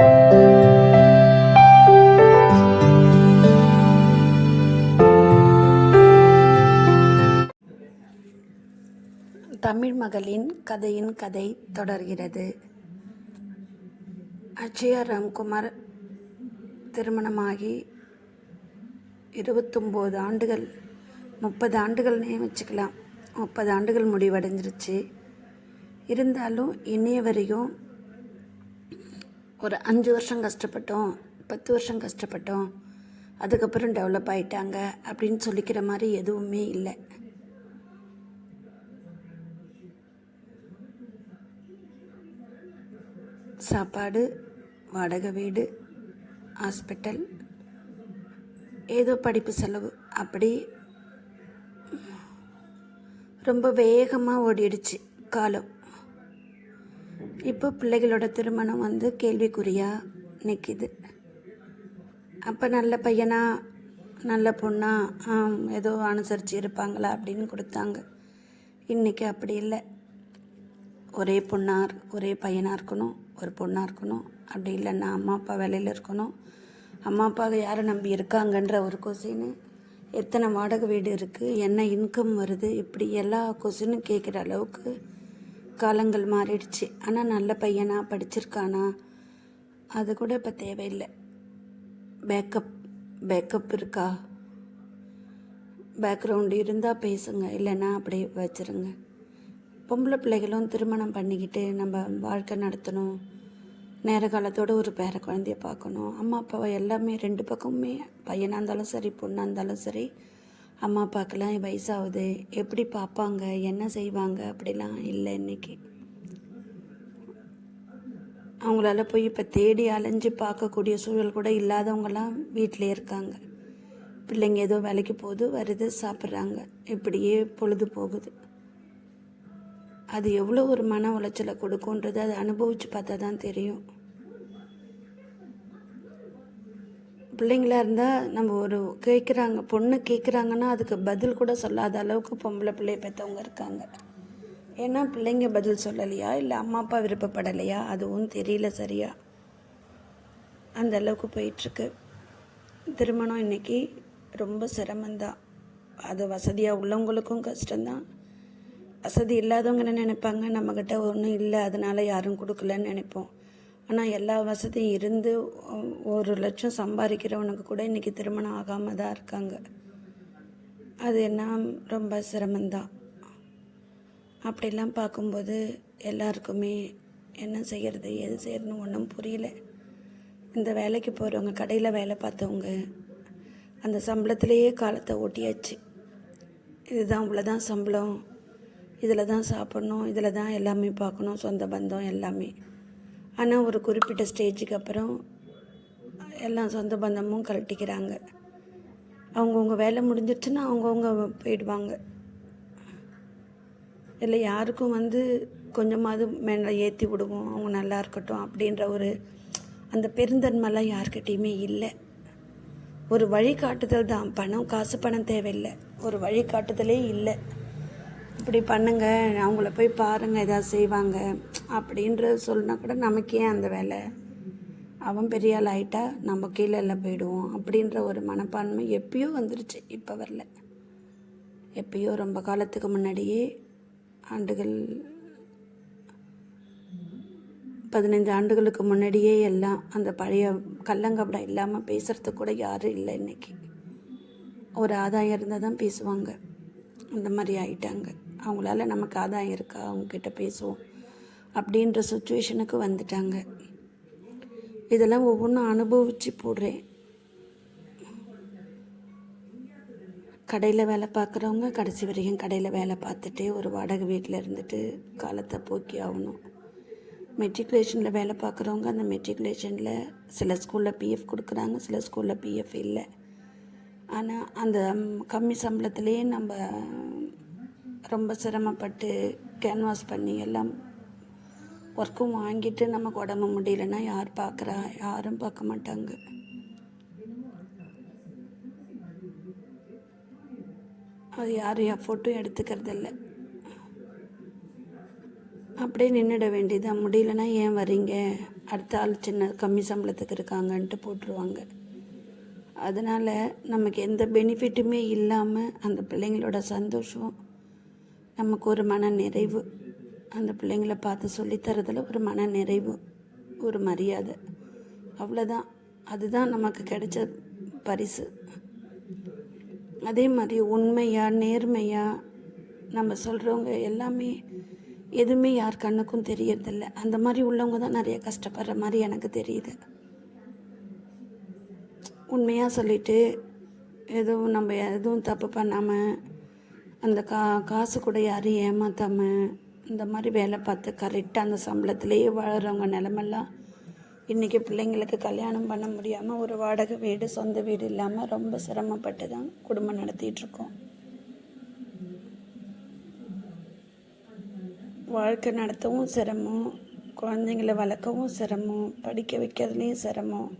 தமிழ் மகளின் கதையின் கதை தொடர்கிறது. அஜயா ராம்குமார் திருமணமாகி இருபத்தொம்போது ஆண்டுகள் முப்பது ஆண்டுகள் நியமிச்சுக்கலாம். முப்பது ஆண்டுகள் முடிவடைஞ்சிருச்சு. இருந்தாலும் இன்னைய வரையும் ஒரு அஞ்சு வருஷம் கஷ்டப்பட்டோம் பத்து வருஷம் கஷ்டப்பட்டோம் அதுக்கப்புறம் டெவலப் ஆகிட்டாங்க அப்படின்னு சொல்லிக்கிற மாதிரி எதுவுமே இல்லை. சாப்பாடு வாடகை வீடு ஹாஸ்பிட்டல் ஏதோ படிப்பு செலவு அப்படி ரொம்ப வேகமாக ஓடிடுச்சு காலம். இப்போ பிள்ளைகளோட திருமணம் வந்து கேள்விக்குறியாக நிற்கிது அப்போ நல்ல பையனா நல்ல பொண்ணா ஏதோ அனுசரித்து இருப்பாங்களா அப்படின்னு கொடுத்தாங்க. இன்றைக்கி அப்படி இல்லை. ஒரே பொண்ணாக ஒரே பையனாக இருக்கணும் ஒரு பொண்ணாக இருக்கணும். அப்படி இல்லைன்னா அம்மா அப்பா வேலையில் இருக்கணும். அம்மா அப்பாவை யாரை நம்பி இருக்காங்கன்ற ஒரு கொஸ்டின் எத்தனை வாடகை வீடு இருக்குது என்ன இன்கம் வருது இப்படி எல்லா கொஸ்டினும் கேட்குற அளவுக்கு காலங்கள் மாறிடுச்சு. ஆனால் நல்ல பையனா படிச்சிருக்கானா? அது கூட இப்போ தேவையில்லை. பேக்கப் பேக்கப் இருக்கா? பேக்ரவுண்டு இருந்தால் பேசுங்க. இல்லைன்னா அப்படியே வச்சுருங்க. பொம்பளை பிள்ளைகளும் திருமணம் பண்ணிக்கிட்டு நம்ம வாழ்க்கை நடத்தணும். நேர காலத்தோட ஒரு பேர குழந்தைய பார்க்கணும். அம்மா அப்பாவை எல்லாமே ரெண்டு பக்கமுமே பையனாக இருந்தாலும் சரி பொண்ணாக இருந்தாலும் சரி அம்மா அப்பாக்கெல்லாம் வயசாகுது. எப்படி பார்ப்பாங்க? என்ன செய்வாங்க? அப்படிலாம் இல்லை இன்னைக்கு. அவங்களால போய் இப்போ தேடி அலைஞ்சு பார்க்கக்கூடிய சூழல் கூட இல்லாதவங்கலாம் வீட்டிலே இருக்காங்க. பிள்ளைங்க ஏதோ வேலைக்கு போகுது வருது சாப்பிட்றாங்க. இப்படியே பொழுது போகுது. அது எவ்வளோ ஒரு மன உளைச்சலை கொடுக்குன்றது அதை அனுபவித்து பார்த்தா தான் தெரியும். பிள்ளைங்களா இருந்தால் நம்ம ஒரு கேட்குறாங்க பொண்ணு கேட்குறாங்கன்னா அதுக்கு பதில் கூட சொல்லாத அளவுக்கு பொம்பளை பிள்ளைய பெற்றவங்க இருக்காங்க. ஏன்னா பிள்ளைங்க பதில் சொல்லலையா? இல்லை அம்மா அப்பா விருப்பப்படலையா? அதுவும் தெரியல சரியா? அந்த அளவுக்கு போயிட்டுருக்கு. திருமணம் இன்னைக்கு ரொம்ப சிரமந்தான் அது வசதியாக உள்ளவங்களுக்கும் கஷ்டம்தான். வசதி இல்லாதவங்க என்ன நினைப்பாங்க. நம்மக்கிட்ட ஒன்றும் இல்லை. அதனால் யாரும் கொடுக்கலன்னு நினைப்போம். ஆனால் எல்லா வசதியும் இருந்து ஒரு லட்சம் சம்பாதிக்கிறவனுக்கு கூட இன்றைக்கி திருமணம் ஆகாமல் தான் இருக்காங்க. அது என்ன? ரொம்ப சிரமந்தான் அப்படிலாம் பார்க்கும்போது எல்லாருக்குமே என்ன செய்கிறது எது செய்யறதுன்னு ஒன்றும் புரியல. இந்த வேலைக்கு போகிறவங்க கடையில் வேலை பார்த்தவங்க அந்த சம்பளத்திலேயே காலத்தை ஓட்டியாச்சு. இதுதான் இவ்வளோதான் சம்பளம். இதில் தான் சாப்பிட்ணும் இதில் தான் எல்லாமே பார்க்கணும் சொந்த பந்தம் எல்லாமே. ஆனால் ஒரு குறிப்பிட்ட ஸ்டேஜுக்கு அப்புறம் எல்லாம் சொந்த பந்தமும் கழட்டிக்கிறாங்க. அவங்கவுங்க வேலை முடிஞ்சிருச்சுன்னா அவங்கவுங்க போயிடுவாங்க. இல்லை யாருக்கும் வந்து கொஞ்சமாவது மேலே ஏற்றி விடுவோம் அவங்க நல்லா இருக்கட்டும் அப்படின்ற ஒரு அந்த பெருந்தன்மைலாம் யார்கிட்டேயுமே இல்லை. ஒரு வழிகாட்டுதல் தான். பணம் காசு பணம் தேவையில்லை. ஒரு வழிகாட்டுதலே இல்லை. இப்படி பண்ணுங்க அவங்கள போய் பாருங்க ஏதாவது செய்வாங்க அப்படின்ற சொல்லினா கூட நமக்கே அந்த வேலை? அவன் பெரிய ஆள் ஆயிட்டா நம்ம கீழே எல்லாம் போயிடுவோம் அப்படின்ற ஒரு மனப்பான்மை எப்பயோ வந்துருச்சு இப்போ வரல. எப்பயோ ரொம்ப காலத்துக்கு முன்னாடியே ஆண்டுகள் பதினைந்து ஆண்டுகளுக்கு முன்னாடியே எல்லாம் அந்த பழைய கல்லங்கப்படம் இல்லாமல் பேசுகிறதுக்கு கூட யாரும் இல்லை இன்றைக்கி ஒரு ஆதாயம் இருந்தால் தான் பேசுவாங்க. அந்த மாதிரி ஆயிட்டாங்க. அவங்களால நமக்கு ஆதாயம் இருக்கா? அவங்கக்கிட்ட பேசுவோம். அப்படின்ற சுச்சுவேஷனுக்கு வந்துட்டாங்க. இதெல்லாம் ஒவ்வொன்றும் அனுபவித்து போடுறேன். கடையில் வேலை பார்க்குறவங்க கடைசி வரைக்கும் கடையில் வேலை பார்த்துட்டே ஒரு வாடகை வீட்டில் இருந்துட்டு காலத்தை போக்கி ஆகணும். மெட்ரிகுலேஷனில் வேலை பார்க்குறவங்க அந்த மெட்ரிகுலேஷனில் சில ஸ்கூலில் பிஎஃப் கொடுக்குறாங்க சில ஸ்கூலில் பிஎஃப் இல்லை. ஆனால் அந்த கம்மி சம்பளத்துலேயே நம்ம ரொம்ப சிரமப்பட்டு கேன்வாஸ் பண்ணி எல்லாம் ஒர்க்கும் வாங்கிட்டு நமக்கு உடம்பு முடியலன்னா யார் பார்க்குறா? யாரும் பார்க்க மாட்டாங்க. அது யாரும் எஃபோர்ட்டும் எடுத்துக்கிறது இல்லை அப்படியே நின்றுட வேண்டியதான் முடியலன்னா ஏன் வரீங்க அடுத்த ஆள் சின்ன கம்மி சம்பளத்துக்கு இருக்காங்கன்ட்டு போட்டுருவாங்க. அதனால் நமக்கு எந்த பெனிஃபிட்டுமே இல்லாமல் அந்த பிள்ளைங்களோட சந்தோஷம் நமக்கு ஒரு மன நிறைவு அந்த பிள்ளைங்கள பார்த்து சொல்லித்தரதில் ஒரு மன நிறைவு ஒரு மரியாதை. அவ்வளோதான் அதுதான் நமக்கு கிடைச்ச பரிசு. அதே மாதிரி உண்மையாக நேர்மையாக நம்ம சொல்கிறவங்க எல்லாமே எதுவுமே யார் கண்ணுக்கும் தெரியறதில்ல. அந்த மாதிரி உள்ளவங்க தான் நிறைய கஷ்டப்படுற மாதிரி எனக்கு தெரியுது. உண்மையாக சொல்லிட்டு எதுவும் நம்ம எதுவும் தப்பு பண்ணாமல் அந்த கா காசு கூட யாரையும் ஏமாற்றாமல் இந்த மாதிரி வேலை பார்த்து கரெக்டாக அந்த சம்பளத்திலேயே வாழ்கிறவங்க நிலமெல்லாம் இன்றைக்கி பிள்ளைங்களுக்கு கல்யாணம் பண்ண முடியாமல் ஒரு வாடகை வீடு சொந்த வீடு இல்லாமல் ரொம்ப சிரமப்பட்டு தான் குடும்பம் நடத்திட்டுருக்கோம் வாழ்க்கை நடத்தவும் சிரமம் குழந்தைங்கள வளர்க்கவும் சிரமம் படிக்க வைக்கிறதுலேயும் சிரமம்.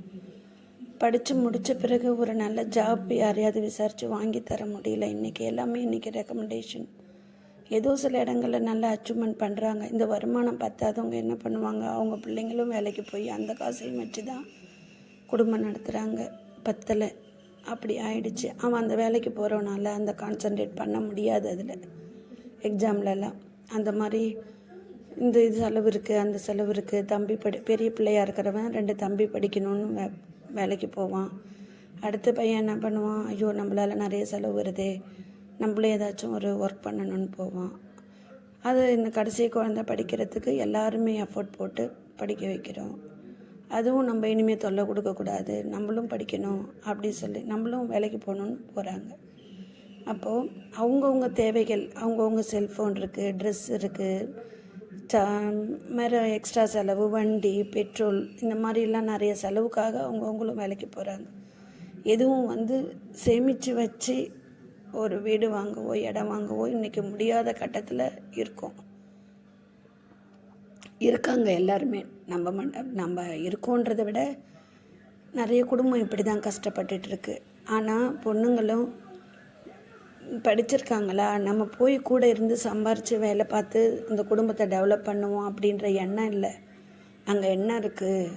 படித்து முடித்த பிறகு ஒரு நல்ல ஜாப் யாரையாவது விசாரித்து வாங்கி தர முடியல. இன்றைக்கி எல்லாமே இன்றைக்கி ரெக்கமெண்டேஷன் ஏதோ சில இடங்களில் நல்ல அச்சீவ்மெண்ட் பண்ணுறாங்க இந்த வருமானம் பத்தாதவங்க என்ன பண்ணுவாங்க? அவங்க பிள்ளைங்களும் வேலைக்கு போய் அந்த காசையும் வச்சு தான் குடும்பம் நடத்துகிறாங்க பத்தலை. அப்படி ஆயிடுச்சு. அவன் அந்த வேலைக்கு போகிறவனால அந்த கான்சன்ட்ரேட் பண்ண முடியாது அதில். எக்ஸாம்லலாம் அந்த மாதிரி இந்த இது செலவு இருக்குது அந்த செலவு இருக்குது தம்பி படி பெரிய பிள்ளையாக இருக்கிறவன் ரெண்டு தம்பி படிக்கணும்னு வேலைக்கு போவான். அடுத்த பையன் என்ன பண்ணுவான்? ஐயோ நம்மளால் நிறைய செலவு வருதே. நம்மளும் ஏதாச்சும் ஒரு ஒர்க் பண்ணணும்னு போவான். அது இந்த கடைசி குழந்தை படிக்கிறதுக்கு எல்லாருமே எஃபோர்ட் போட்டு படிக்க வைக்கிறோம். அதுவும் நம்ம இனிமேல் தொல்லை கொடுக்கக்கூடாது நம்மளும் படிக்கணும் அப்படின்னு சொல்லி நம்மளும் வேலைக்கு போகணுன்னு போகிறாங்க அப்போது அவங்கவுங்க தேவைகள் அவங்கவுங்க செல்ஃபோன் இருக்குது ட்ரெஸ் இருக்குது வேறு எக்ஸ்ட்ரா செலவு வண்டி பெட்ரோல் இந்த மாதிரிலாம் நிறைய செலவுக்காக அவங்கவுங்களும் வேலைக்கு போகிறாங்க எதுவும் வந்து சேமித்து வச்சு ஒரு வீடு வாங்கவோ இடம் வாங்கவோ இன்றைக்கி முடியாத கட்டத்தில் இருக்கோம். இருக்காங்க எல்லாருமே. நம்ம நம்ம இருக்கோன்றதை விட நிறைய குடும்பம் இப்படி தான் கஷ்டப்பட்டுட்ருக்கு ஆனால் பொண்ணுங்களும் படிச்சிருக்காங்களா? நம்ம போய் கூட இருந்து சம்பாரித்து வேலை பார்த்து இந்த குடும்பத்தை டெவலப் பண்ணுவோம் அப்படின்ற எண்ணம் இல்லை. அங்கே என்ன இருக்குது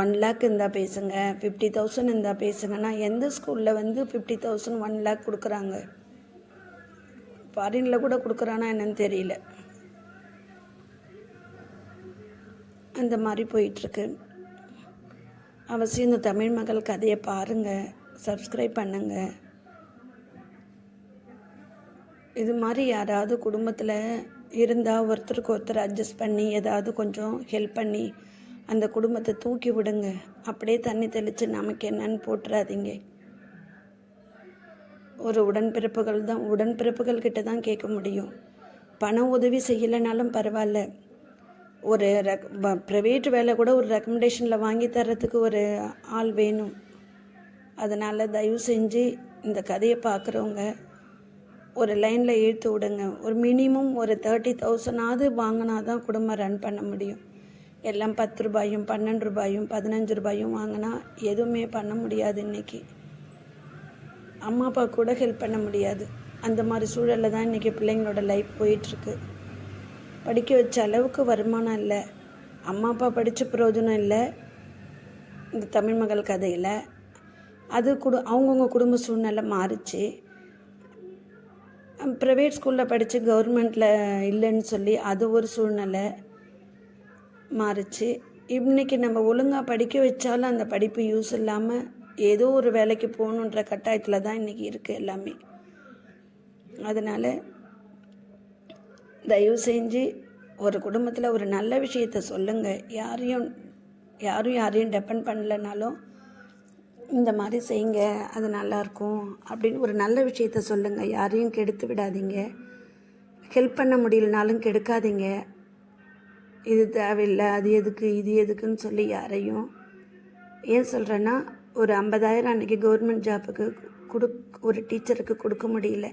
ஒன் லேக் இருந்தால் பேசுங்க ஃபிஃப்டி தௌசண்ட் இருந்தால் பேசுங்கன்னா எந்த ஸ்கூலில் வந்து ஃபிஃப்டி தௌசண்ட் ஒன் லேக் கொடுக்குறாங்க? ஃபாரினில் கூட கொடுக்குறானா என்னன்னு தெரியல. அந்த மாதிரி போயிட்டுருக்கு. அவசியம் இந்த தமிழ் மகள் கதையை பாருங்கள் சப்ஸ்கிரைப் பண்ணுங்கள் இது மாதிரி யாராவது குடும்பத்தில் இருந்தால் ஒருத்தருக்கு ஒருத்தர் அட்ஜஸ்ட் பண்ணி ஏதாவது கொஞ்சம் ஹெல்ப் பண்ணி அந்த குடும்பத்தை தூக்கி விடுங்க. அப்படியே தண்ணி தெளித்து நமக்கு என்னன்னு போட்டுறாதீங்க. ஒரு உடன்பிறப்புகள் தான் உடன்பிறப்புகள் கிட்ட தான் கேட்க முடியும். பண உதவி செய்யலைனாலும் பரவாயில்ல. ஒரு ரெக் ப்ரைவேட் வேலை கூட ஒரு ரெக்கமெண்டேஷனில் வாங்கி தர்றதுக்கு ஒரு ஆள் வேணும். அதனால் தயவு செஞ்சு இந்த கதையை பார்க்குறவங்க ஒரு லைனில் இழுத்து விடுங்க. ஒரு மினிமம் ஒரு தேர்ட்டி தௌசண்டாவது வாங்கினா தான் குடும்பம் ரன் பண்ண முடியும். எல்லாம் பத்து ரூபாயும் பன்னெண்டு ரூபாயும் பதினஞ்சு ரூபாயும் வாங்கினா எதுவுமே பண்ண முடியாது இன்றைக்கி அம்மா அப்பா கூட ஹெல்ப் பண்ண முடியாது. அந்த மாதிரி சூழலில் தான் இன்றைக்கி பிள்ளைங்களோட லைஃப் போயிட்டுருக்கு. படிக்க வச்ச அளவுக்கு வருமானம் இல்லை. அம்மா அப்பா படித்த பிரயோஜனம் இல்லை. இந்த தமிழ் மகள் கதையில். அது குடு அவங்கவுங்க குடும்ப சூழ்நிலை மாறிச்சு. ப்ரைவேட் ஸ்கூலில் படித்து கவர்மெண்ட்டில் இல்லைன்னு சொல்லி அது ஒரு சூழ்நிலை மாறிச்சு. இன்றைக்கி நம்ம ஒழுங்காக படிக்க வச்சாலும் அந்த படிப்பு யூஸ் இல்லாமல் ஏதோ ஒரு வேலைக்கு போகணுன்ற கட்டாயத்தில் தான் இன்றைக்கி இருக்குது எல்லாமே. அதனால் தயவு செஞ்சு ஒரு குடும்பத்தில் ஒரு நல்ல விஷயத்த சொல்லுங்கள் யாரையும் யாரும் யாரையும் டெபெண்ட் பண்ணலனாலும் இந்த மாதிரி செய்யுங்க அது நல்லாயிருக்கும் அப்படின்னு ஒரு நல்ல விஷயத்த சொல்லுங்கள் யாரையும் கெடுத்து விடாதீங்க. ஹெல்ப் பண்ண முடியலனாலும் கெடுக்காதீங்க. இது தேவையில்லை அது எதுக்கு இது எதுக்குன்னு சொல்லி யாரையும் ஏன் சொல்கிறேன்னா ஒரு ஐம்பதாயிரம் அன்றைக்கி கவர்மெண்ட் ஜாப்புக்கு கொடு ஒரு டீச்சருக்கு கொடுக்க முடியல.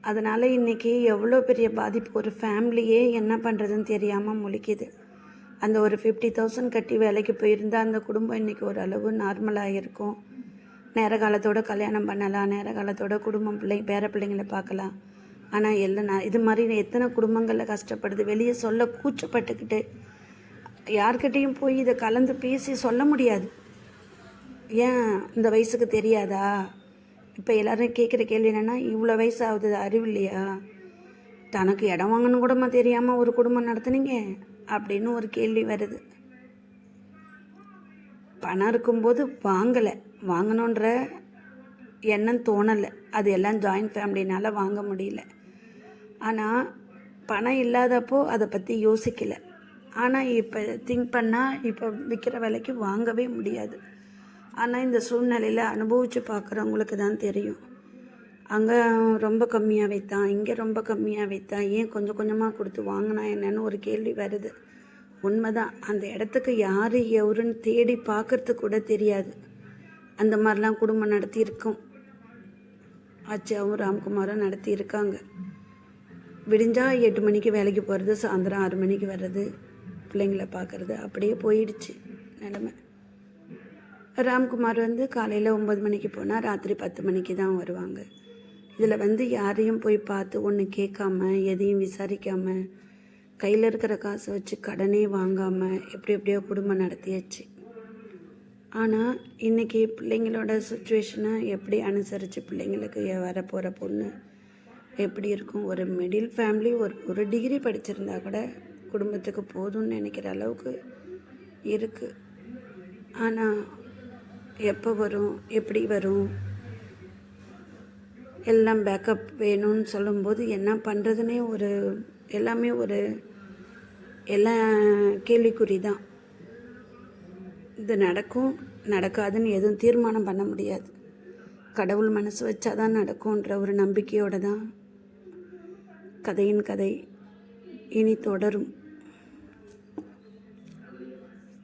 அதனால் இன்றைக்கி எவ்வளோ பெரிய பாதிப்பு ஒரு ஃபேமிலியே என்ன பண்ணுறதுன்னு தெரியாமல் முழிக்குது. அந்த ஒரு ஃபிஃப்டி தௌசண்ட் கட்டி வேலைக்கு போயிருந்தால் அந்த குடும்பம் இன்றைக்கி ஓரளவு நார்மலாக இருக்கும். நேர காலத்தோட கல்யாணம் பண்ணலாம் நேர காலத்தோட குடும்பம் பிள்ளை பேர பிள்ளைங்களை பார்க்கலாம். ஆனால் எல்லாம் நான் இது மாதிரி எத்தனை குடும்பங்களில் கஷ்டப்படுது. வெளியே சொல்ல கூச்சப்பட்டுக்கிட்டு யார்கிட்டேயும் போய் இதை கலந்து பேசி சொல்ல முடியாது. ஏன் இந்த வயசுக்கு தெரியாதா? இப்போ எல்லோரும் கேட்குற கேள்வி என்னென்னா இவ்வளோ வயசு ஆகுது அறிவு இல்லையா? தனக்கு இடம் வாங்கணும் கூடமா தெரியாமல் ஒரு குடும்பம் நடத்துனீங்க. அப்படின்னு ஒரு கேள்வி வருது. பணம் இருக்கும்போது வாங்கலை. வாங்கணுன்ற எண்ணம் தோணலை. அது எல்லாம் ஜாயிண்ட் ஃபேமிலினால் வாங்க முடியல. ஆனால் பணம் இல்லாதப்போ அதை பற்றி யோசிக்கலை. ஆனால் இப்போ திங்க் பண்ணால் இப்போ விற்கிற விலைக்கு வாங்கவே முடியாது. ஆனால் இந்த சூழ்நிலையில் அனுபவித்து பார்க்குறவங்களுக்கு தான் தெரியும். அங்கே ரொம்ப கம்மியாக வைத்தான் இங்கே ரொம்ப கம்மியாக வைத்தான் ஏன் கொஞ்சம் கொஞ்சமாக கொடுத்து வாங்கினா என்னன்னு ஒரு கேள்வி வருது. உண்மைதான். அந்த இடத்துக்கு யார் எவருன்னு தேடி பார்க்கறது கூட தெரியாது. அந்த மாதிரிலாம் குடும்பம் நடத்தியிருக்கோம். அச்சாவும் ராம்குமாரும் நடத்தி இருக்காங்க எட்டு மணிக்கு வேலைக்கு போகிறது சாயந்தரம் ஆறு மணிக்கு வர்றது பிள்ளைங்கள பார்க்குறது அப்படியே போயிடுச்சு நிலமை. ராம்குமார் வந்து காலையில் ஒம்பது மணிக்கு போனால் ராத்திரி பத்து மணிக்கு தான் வருவாங்க. இதில் வந்து யாரையும் போய் பார்த்து ஒன்று கேட்காம எதையும் விசாரிக்காமல் கையில் இருக்கிற காசை வச்சு கடனே வாங்காமல் எப்படி எப்படியோ குடும்பம் நடத்தியாச்சு. ஆனால் இன்றைக்கி பிள்ளைங்களோட சுச்சுவேஷனை எப்படி அனுசரித்து பிள்ளைங்களுக்கு வரப்போகிற பொண்ணு எப்படி இருக்கும்? ஒரு மிடில் ஃபேமிலி ஒரு ஒரு டிகிரி படிச்சிருந்தா கூட குடும்பத்துக்கு போதும்னு நினைக்கிற அளவுக்கு இருக்குது ஆனால் எப்போ வரும்? எப்படி வரும்? எல்லாம் பேக்கப் வேணும்னு சொல்லும்போது என்ன பண்ணுறதுனே ஒரு எல்லாமே ஒரு எல்லாம் கேள்விக்குறி தான் இது நடக்கும் நடக்காதுன்னு எதுவும் தீர்மானம் பண்ண முடியாது. கடவுள் மனசு வச்சாதான் நடக்கும்ன்ற ஒரு நம்பிக்கையோடு தான் கதையின் கதை இனி தொடரும்.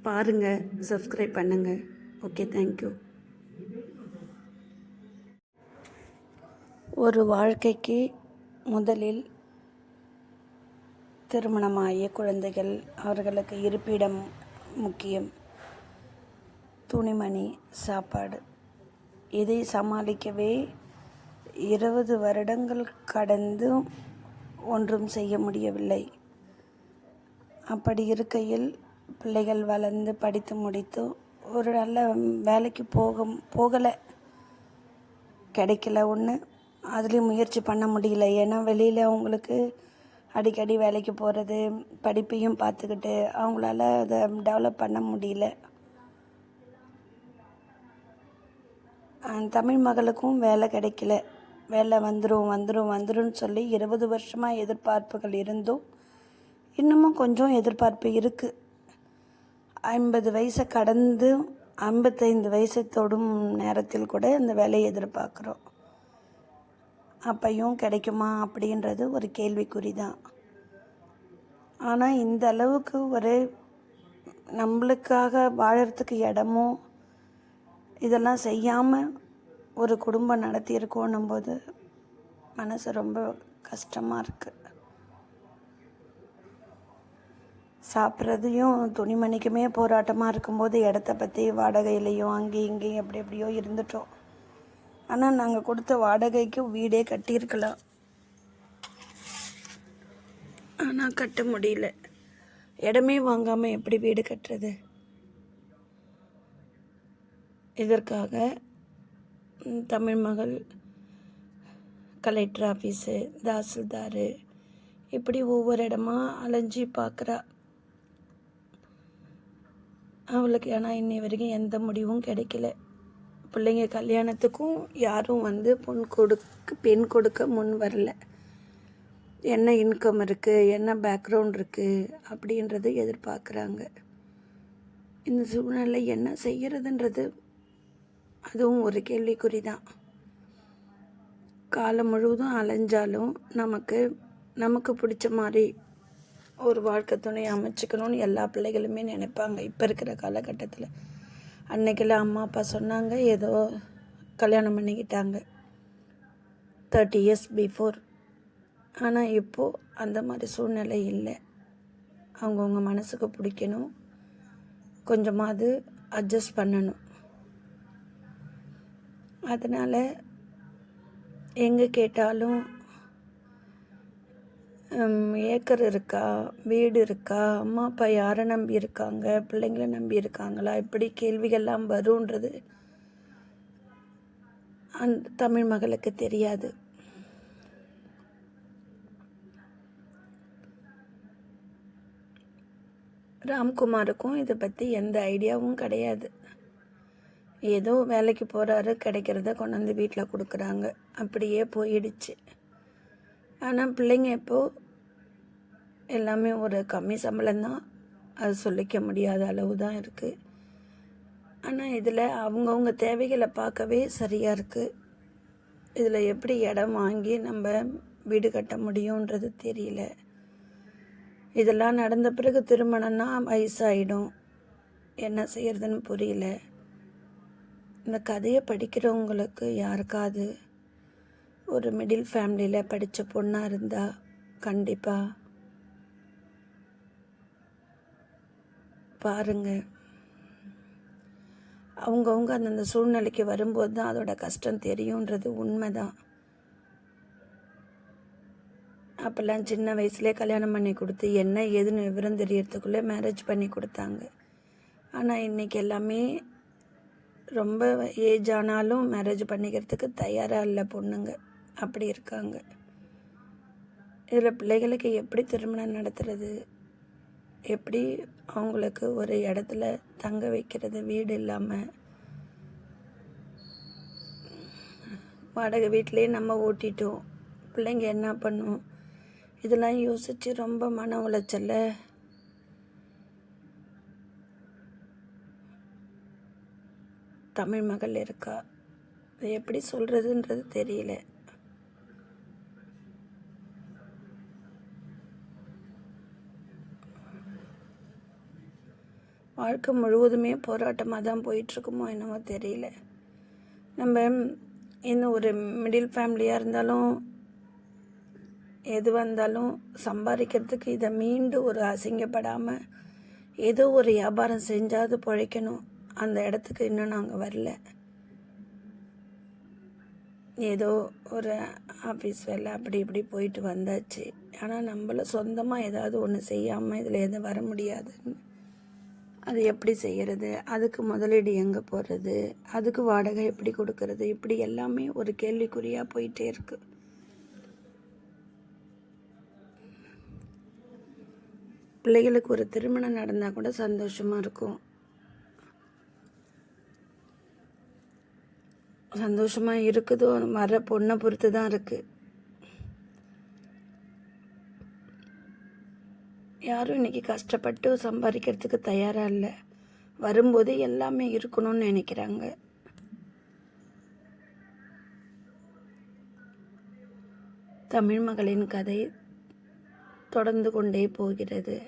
பாருங்கள் சப்ஸ்கிரைப் பண்ணுங்கள் ஓகே தேங்க்யூ ஒரு வாழ்க்கைக்கு முதலில் திருமணமாகிய குழந்தைகள் அவர்களுக்கு இருப்பிடம் முக்கியம். துணிமணி சாப்பாடு. இதை சமாளிக்கவே இருபது வருடங்கள் கடந்தும் ஒன்றும் செய்ய முடியவில்லை. அப்படி இருக்கையில் பிள்ளைகள் வளர்ந்து படித்து முடித்து ஒரு நல்ல வேலைக்கு போக போகலை. கிடைக்கல ஒன்று அதுலேயும் முயற்சி பண்ண முடியல. ஏன்னா வெளியில் அவங்களுக்கு அடிக்கடி வேலைக்கு போகிறது படிப்பையும் பார்த்துக்கிட்டு அவங்களால அதை டெவலப் பண்ண முடியல. தமிழ் மகளுக்கும் வேலை கிடைக்கல. வேலை வந்துடும் வந்துடும் வந்துடும் சொல்லி இருபது வருஷமாக எதிர்பார்ப்புகள் இருந்தும் இன்னமும் கொஞ்சம் எதிர்பார்ப்பு இருக்குது ஐம்பது வயசை கடந்து ஐம்பத்தைந்து வயசை தொடும் நேரத்தில் கூட இந்த வேலையை எதிர்பார்க்குறோம். அப்பையும் கிடைக்குமா அப்படின்றது ஒரு கேள்விக்குறி தான் ஆனால் இந்த அளவுக்கு ஒரு நம்மளுக்காக வாழறதுக்கு இடமும் இதெல்லாம் செய்யாமல் ஒரு குடும்பம் நடத்தியிருக்கோன்னும் போது மனசு ரொம்ப கஷ்டமாக இருக்குது சாப்பிட்றதையும் துணிமணிக்குமே போராட்டமாக இருக்கும்போது இடத்த பற்றி வாடகையிலையும் அங்கேயும் இங்கேயும் எப்படி எப்படியோ இருந்துட்டோம். ஆனால் நாங்கள் கொடுத்த வாடகைக்கு வீடே கட்டியிருக்கலாம் ஆனால் கட்ட முடியல. இடமே வாங்காமல் எப்படி வீடு கட்டுறது? இதற்காக தமிழ் மகள் கலெக்டர் ஆஃபீஸு தாசில்தார் இப்படி ஒவ்வொரு இடமா அலைஞ்சி பார்க்குறா அவளுக்கு ஆனால் இன்னி வரைக்கும் எந்த முடிவும் கிடைக்கல. பிள்ளைங்க கல்யாணத்துக்கும் யாரும் வந்து பொன் கொடுக்க பெண் கொடுக்க முன் வரல. என்ன இன்கம் இருக்குது என்ன பேக்ரவுண்ட் இருக்குது அப்படின்றது எதிர்பார்க்குறாங்க. இந்த சூழ்நிலை என்ன செய்கிறதுன்றது அதுவும் ஒரு கேள்விக்குறி தான் காலம் முழுவதும் அலைஞ்சாலும் நமக்கு நமக்கு பிடிச்ச மாதிரி ஒரு வாழ்க்கை துணை அமைச்சிக்கணும்னு எல்லா பிள்ளைகளுமே நினைப்பாங்க. இப்போ இருக்கிற காலகட்டத்தில் அன்னைக்கெல்லாம் அம்மா அப்பா சொன்னாங்க ஏதோ கல்யாணம் பண்ணிக்கிட்டாங்க. தேர்ட்டி இயர்ஸ் பிஃபோர் ஆனால் இப்போது அந்த மாதிரி சூழ்நிலை இல்லை. அவங்கவுங்க மனசுக்கு பிடிக்கணும். கொஞ்சமாவது அட்ஜஸ்ட் பண்ணணும். அதனால் எங்கே கேட்டாலும் ஏக்கர் இருக்கா? வீடு இருக்கா? அம்மா அப்பா யாரை நம்பி இருக்காங்க? பிள்ளைங்கள நம்பி இருக்காங்களா? இப்படி கேள்விகள்லாம் வருன்றது அந்த தமிழ் மகளுக்கு தெரியாது. ராம்குமாருக்கும் இதை பற்றி எந்த ஐடியாவும் கிடையாது. ஏதோ வேலைக்கு போகிறாரு கிடைக்கிறத கொண்டாந்து வீட்டில் கொடுக்குறாங்க. அப்படியே போயிடுச்சு. ஆனால் பிள்ளைங்க இப்போது எல்லாமே ஒரு கம்மி சம்பளம் தான் அது சொல்லிக்க முடியாத அளவு தான் இருக்குது ஆனால் இதில் அவங்கவுங்க தேவைகளை பார்க்கவே சரியாக இருக்குது இதில் எப்படி இடம் வாங்கி நம்ம வீடு கட்ட முடியுன்றது தெரியல. இதெல்லாம் நடந்த பிறகு திருமணம்னா வயசாயிடும். என்ன செய்யறதுன்னு புரியல. இந்த கதையை படிக்கிறவங்களுக்கு யாருக்காவது ஒரு மிடில் ஃபேமிலியில் படித்த பொண்ணாக இருந்தால் கண்டிப்பாக பாருங்க. அவங்கவுங்க அந்தந்த சூழ்நிலைக்கு வரும்போது தான் அதோட கஷ்டம் தெரியுன்றது உண்மைதான். அப்போல்லாம் சின்ன வயசுலேயே கல்யாணம் பண்ணி கொடுத்து என்ன ஏதுன்னு விவரம் தெரியறதுக்குள்ளே மேரேஜ் பண்ணி கொடுத்தாங்க. ஆனால் இன்றைக்கி எல்லாமே ரொம்ப ஏஜ் ஆனாலும் மேரேஜ் பண்ணிக்கிறதுக்கு தயாராக இல்லை பொண்ணுங்க. அப்படி இருக்காங்க. இதில் பிள்ளைகளுக்கு எப்படி திருமணம் நடத்துறது? எப்படி அவங்களுக்கு ஒரு இடத்துல தங்க வைக்கிறது வீடு இல்லாமல் வாடகை வீட்டிலே நம்ம ஓட்டிட்டோம். பிள்ளைங்க என்ன பண்ணும்? இதெல்லாம் யோசித்து ரொம்ப மன உளைச்சல தமிழ் மகள் இருக்கா? எப்படி சொல்கிறதுன்றது தெரியல. வாழ்க்கை முழுவதுமே போராட்டமாக தான் போயிட்டுருக்குமோ என்னவோ தெரியல. நம்ம இன்னும் ஒரு மிடில் ஃபேமிலியாக இருந்தாலும் எது வந்தாலும் சம்பாதிக்கிறதுக்கு இதை மீண்டும் ஒரு அசிங்கப்படாமல் ஏதோ ஒரு வியாபாரம் செஞ்சாவது பிழைக்கணும். அந்த இடத்துக்கு இன்னும் நாங்கள் வரல. ஏதோ ஒரு ஆஃபீஸ் வேலை அப்படி இப்படி போயிட்டு வந்தாச்சு. ஆனால் நம்மள சொந்தமாக ஏதாவது ஒன்று செய்யாமல் இதில் எதுவும் வர முடியாதுன்னு அது எப்படி செய்கிறது அதுக்கு முதலீடு எங்கே போகிறது அதுக்கு வாடகை எப்படி கொடுக்கறது? இப்படி எல்லாமே ஒரு கேள்விக்குறியாக போயிட்டே இருக்கு. பிள்ளைகளுக்கு ஒரு திருமணம் நடந்தால் கூட சந்தோஷமாக இருக்கும். சந்தோஷமாக இருக்குதோ வர பொண்ணை பொறுத்து தான் இருக்குது யாரும் இன்னைக்கு கஷ்டப்பட்டு சம்பாதிக்கிறதுக்கு தயாராக இல்லை. வரும்போது எல்லாமே இருக்கணும்னு நினைக்கிறாங்க. தமிழ் மகளின் கதை தொடர்ந்து கொண்டே போகிறது.